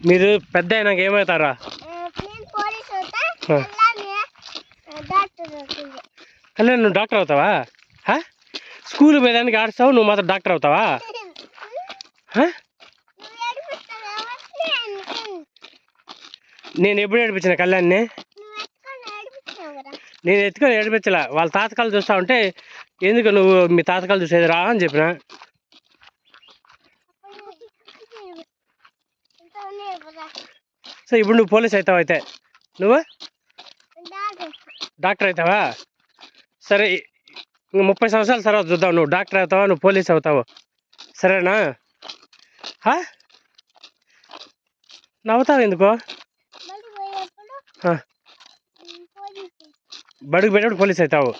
మీరు పెద్ద అయినాక ఏమవుతారా? కళ్యాణ్ నువ్వు డాక్టర్ అవుతావా? హా? స్కూల్ పోయేదానికి ఆడుస్తావు నువ్వు మాత్రం డాక్టర్ అవుతావా? నేను ఎప్పుడు ఏడిపించిన కళ్యాణ్ని? నేను ఎత్తుకొని ఏడిపించలా. వాళ్ళ తాతకాలు చూస్తా ఉంటే ఎందుకు నువ్వు మీ తాతకాలు చూసేది రా అని చెప్పిన? సో ఇప్పుడు నువ్వు పోలీస్ అవుతావు అయితే. నువ్వు? డాక్టర్. అవుతావా? సరే ఇంక ముప్పై సంవత్సరాల తర్వాత చూద్దాం. నువ్వు డాక్టర్ అవుతావా? నువ్వు పోలీస్ అవుతావు? సరేనా? నవ్వుతావు ఎందుకో? హా. ఉమ్, పోలీసు బడికి పెట్టినప్పుడు పోలీస్ అవుతావు.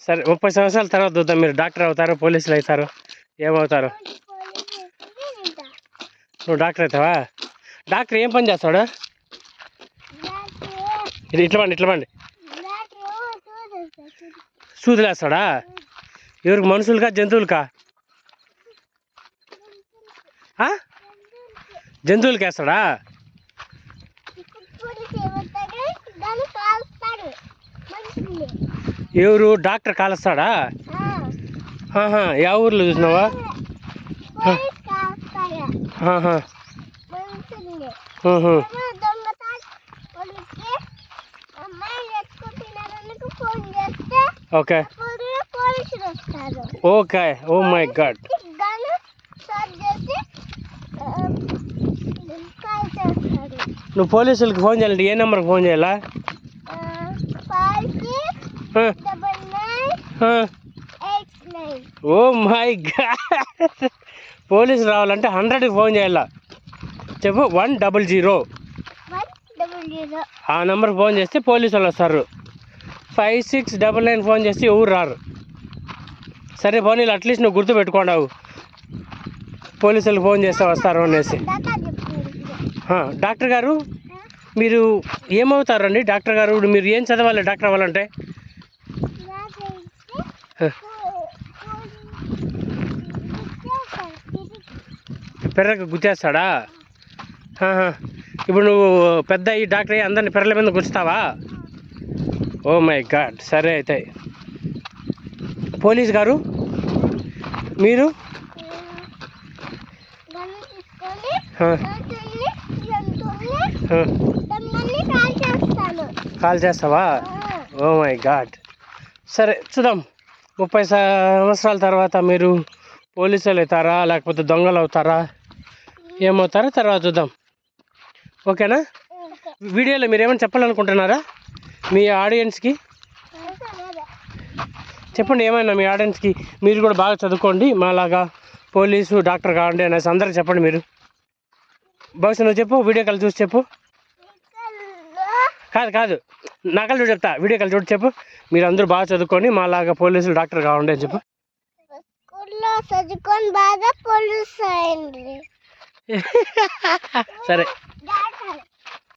సరే ముప్పై సంవత్సరాల తర్వాత చూద్దాం. మీరు డాక్టర్ అవుతారు పోలీసులు అవుతారు ఏమవుతారు పోలీసు పోలీసు అయితే నేను డా- నువ్వు డాక్టర్ అవుతావా? డాక్టర్ ఏం పని చేస్తాడు? ఇట్లా పండి ఇట్లా పండి. డాక్టర్ చూసేస్తా చూడు. సూదులు వేస్తాడా ఎవరికి మనుషులకా జంతువులకా? జంతువులకి వేస్తాడా? ఎవరు? డాక్టర్ కాలుస్తాడా? ఏ ఊర్లో చూసినావా? Okay. Okay. Oh my god. నువ్వు పోలీసులకు ఫోన్ చేయాలంటే ఏ నెంబర్కి ఫోన్ చేయాలా? ఓ మై గాడ్. పోలీసు రావాలంటే హండ్రెడ్కి ఫోన్ చేయాలా? చెప్పు వన్ డబుల్ జీరో. ఆ నెంబర్కి ఫోన్ చేస్తే పోలీసు వాళ్ళు వస్తారు. Five six double nine phone చేస్తే ఎవరు రారు. సరే పోనీ అట్లీస్ట్ నువ్వు గుర్తు పెట్టుకోండావు. పోలీసులకు ఫోన్ చేస్తే వస్తారు అనేసి. డాక్టర్ గారు మీరు ఏమవుతారండి? డాక్టర్ గారు మీరు ఏం చదవాలి? డాక్టర్ అవ్వాలంటే? పెర్రకు గుర్తేస్తాడా ఇప్పుడు నువ్వు పెద్ద ఈ డాక్టర్ అయ్యి అందరిని పెర్రల మీద గుచ్చుతావా? ఓ మై గాడ్. సరే అయితే. పోలీస్ గారు మీరు? కాల్ కాల్ చేస్తావా? Oh my god. సరే చూద్దాం. ముప్పై సంవత్సరాల తర్వాత మీరు పోలీసులు అవుతారా లేకపోతే దొంగలు అవుతారా? ఏమవుతారో తర్వాత చూద్దాం. ఓకేనా? వీడియోలో మీరు ఏమైనా చెప్పాలనుకుంటున్నారా? మీ ఆడియన్స్కి? చెప్పండి ఏమైనా మీ ఆడియన్స్కి? మీరు కూడా బాగా చదువుకోండి. మాలాగా పోలీసు డాక్టర్ కావండి అనేసి అందరికి చెప్పండి మీరు. బహుశా నువ్వు చెప్పు వీడియో కాల్ చూసి చెప్పు. కాదు కాదు. నకలు చూడు చెప్తా. వీడియో కాల్ చూడు చెప్పు. మీరు అందరూ బాగా చదువుకొని మాలాగా పోలీసులు డాక్టర్ కావండి అని చెప్పు. స్కూల్లో చదువుకొని బాగా పోలీసు సరే.